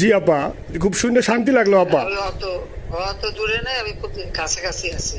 জি আপা। খুব শুনে শান্তি লাগল আপা। অত অত দূরে নেই আমি কাছাকাছি আছি।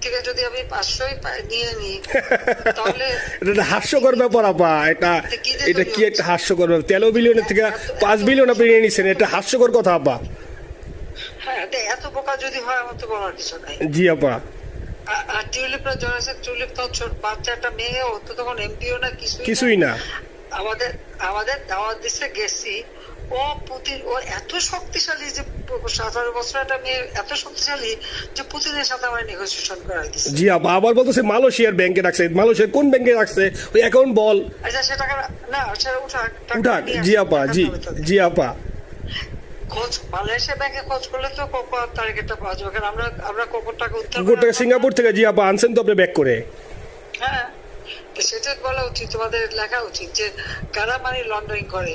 থেকে যদি আমি পাঁচশোই নিয়ে নিই তাহলে এটা হাস্যকর ব্যাপার আপা। এটা এটা কি একটা হাস্যকর ব্যাপার? তেরো বিলিয়নের থেকে পাঁচ বিলিয়ন আপনি নিয়ে নিচ্ছেন এটা হাস্যকর কথা আপা। হ্যাঁ এত যদি হয় আমার তো বলার কিছু নাই। জি আপা। আর- আর টিউলিপরা জড়াছে টিউলিপ তো বাচ্চা একটা মেয়ে ও তো তখন এমপিও না। কিছুই না। আমাদের আমাদের দাওয়াত দিচ্ছে গেছি। ও পুতিন ও এত শক্তিশালী যে সতেরো বছর একটা মেয়ে এত শক্তিশালী যে পুতিনের সাথে আমার নেগোসিয়েশন করাই দিচ্ছে জি আপা আবার বলতেছে মালয়েশিয়ার ব্যাংকে রাখছে। মালয়েশিয়ার কোন ব্যাংকে রাখছে? ওই অ্যাকাউন্ট বল। আচ্ছা সে টাকা না সেটা উঠাক টাকা উঠাক। জি আপা জি জি আপা। খোঁজ মালয়েশিয়া ব্যাংকে খোঁজ করলে তো কোকোর টার্গেটটা পাওয়া যাবে। কারণ আমরা আমরা কোকোর টাকা উদ্ধার সিঙ্গাপুর থেকে জি আপা আনছেন তো আপনি ব্যাক করে। হ্যাঁ। সেটা বলা উচিত তোমাদের লেখা উচিত যে কারা মানি লন্ডারিং করে?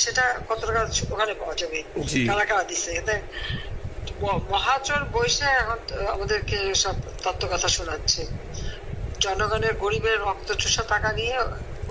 সেটা কত টাকা ওখানে পাওয়া যাবে? কারা কারা দিচ্ছে এতে মহাচর বৈশে এখন আমাদেরকে সব তত্ত্ব কথা শোনাচ্ছে। জনগণের গরিবের রক্ত চুষা টাকা নিয়ে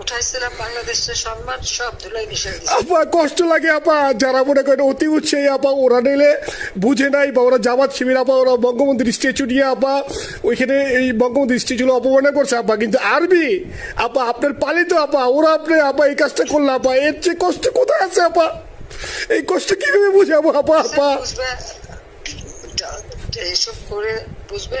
উঠাইছিলাম বাংলাদেশের সম্মান সব ধুলাই মিশাই আপা কষ্ট লাগে আপা। যারা মনে করেন অতি উৎসাহী আপা ওরা নিলে বুঝে নাই বা ওরা জামাত শিবির আপা ওরা বঙ্গবন্ধুর স্ট্যাচু নিয়ে আপা ওইখানে এই করছে আপা। কিন্তু আরবি আপা আপনার পালিত আপা ওরা আপনি আপা এই কাজটা করল আপা এর চেয়ে কষ্ট কোথায় আছে আপা? এই কষ্ট কীভাবে বুঝাবো আপা আপা? এইসব করে বুঝবে